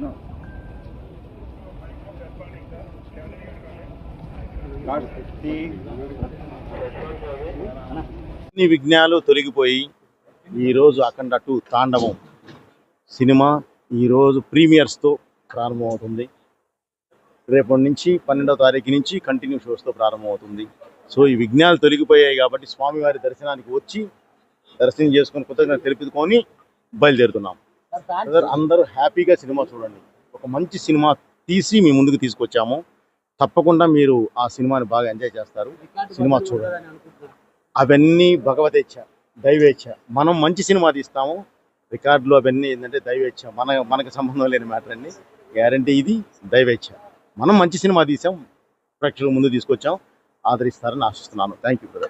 No. అన్ని విఘ్నాలు తొలగిపోయి ఈరోజు అఖండ టూ తాండవం సినిమా ఈరోజు ప్రీమియర్స్తో ప్రారంభమవుతుంది. రేపటి నుంచి పన్నెండవ తారీఖు నుంచి కంటిన్యూ షోస్తో ప్రారంభమవుతుంది. సో ఈ విఘ్నాలు తొలగిపోయాయి కాబట్టి స్వామివారి దర్శనానికి వచ్చి దర్శనం చేసుకొని కృతజ్ఞత తెలుపుకొని బయలుదేరుతున్నాం. అందరూ హ్యాపీగా సినిమా చూడండి. ఒక మంచి సినిమా తీసి మీ ముందుకు తీసుకొచ్చాము. తప్పకుండా మీరు ఆ సినిమాని బాగా ఎంజాయ్ చేస్తారు. సినిమా చూడండి. అవన్నీ భగవదేచ్ఛ దైవేచ్ఛ. మనం మంచి సినిమా తీస్తాము. రికార్డులు అవన్నీ ఏంటంటే దైవేచ్ఛ. మన మనకు సంబంధం లేని మ్యాటర్ అండి గ్యారంటీ ఇది దైవేచ్ఛ. మనం మంచి సినిమా తీసాం. ప్రేక్షకుల ముందు తీసుకొచ్చాం. ఆదరిస్తారని ఆశిస్తున్నాను. Thank you